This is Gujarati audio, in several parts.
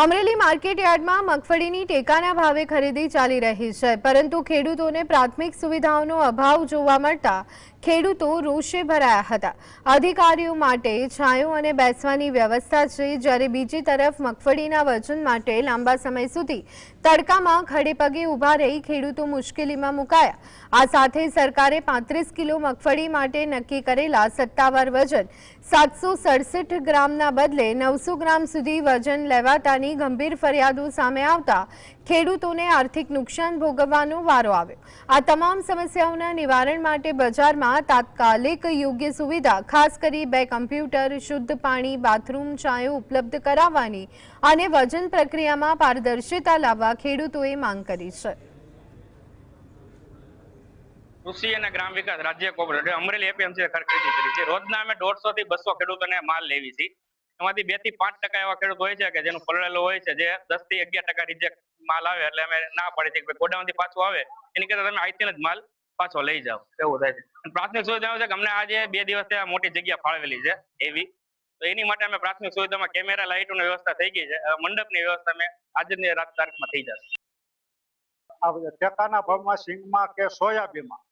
અમરેલી માર્કેટ યાર્ડમાં મગફળીની ટેકાના ભાવે ખરીદી ચાલી રહી છે, પરંતુ ખેડૂતોને પ્રાથમિક સુવિધાઓનો અભાવ જોવા મળતા ખેડૂતો રોષે ભરાયા હતા. અધિકારીઓ માટે છાંયો અને બેસવાની વ્યવસ્થા છે, જ્યારે બીજી તરફ મગફળીના વજન માટે લાંબા સમય સુધી તડકામાં ખડેપગે ઊભા રહી ખેડૂતો મુશ્કેલીમાં મુકાયા. આ સાથે સરકારે પાંત્રીસ કિલો મગફળી માટે નક્કી કરેલા સત્તાવાર વજન સાતસો ગ્રામના બદલે નવસો ગ્રામ સુધી વજન લેવાતાની ગંભીર ફરિયાદો સામે આવતા ખેડૂતોને આર્થિક નુકસાન ભોગવવાનો વારો આવ્યો. આ તમામ સમસ્યાઓના નિવારણ માટે બજારમાં તાત્કાલિક યોગ્ય સુવિધા, ખાસ કરી બે કમ્પ્યુટર, શુદ્ધ પાણી, બાથરૂમ ચાયો ઉપલબ્ધ કરાવવાની અને વજન પ્રક્રિયામાં પારદર્શિતા લાવવા ખેડૂતોએ માંગ કરી છે. કૃષિ અને ગ્રામ વિકાસ રાજ્ય કોઓપરેટિવ અમરેલી એપીએમસી ખરીદી કરી છે. રોજના અમે દોઢસો થી બસો ખેડૂતોને માલ લેવી છે. એમાંથી બેથી પાંચ ટકા એવા ખેડૂત હોય છે કે જેનું પલળેલું હોય છે, જે દસથી અગિયાર ટકા રિજેક્ટ માલ આવે એટલે અમે ના પાડી છે કે ભાઈ ગોડાઉનથી પાછું આવે, એની કરતા તમે આઈથી જ માલ પાછો લઈ જાઓ. એવું થાય છે. પ્રાથમિક સુવિધા છે કે અમને આજે બે દિવસ મોટી જગ્યા ફાળવેલી છે, એવી. તો એની માટે અમે પ્રાથમિક સુવિધામાં કેમેરા, લાઇટોની વ્યવસ્થા થઈ ગઈ છે મંડપ મંડપની વ્યવસ્થા અમે આજની રાત તારીખમાં થઈ જશે. આ ટેકાના ભાવમાં, સિંગમાં કે સોયાબીનમાં,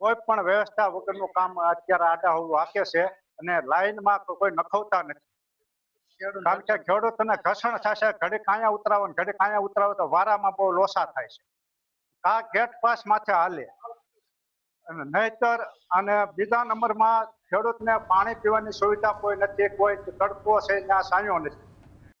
કોઈ પણ વ્યવસ્થા વગરનું કામ અત્યારે આડાહવું હાકે છે અને લાઈનમાં કોઈ નખવતા નથી. કારણ કે ખેડૂતોને ઘર્ષણ થશે ઘડીક અહીંયા ઉતરાવો ને ઘડીક અહીંયા ઉતરાવો તો વારામાં બહુ લોસા થાય છે. આ ગેટ પાસ માથે હાલે. અને નહીતર અને બીજા નંબરમાં ખેડૂતને પાણી પીવાની સુવિધા કોઈ નથી કોઈ તડકો છે ત્યાં સાયો નથી.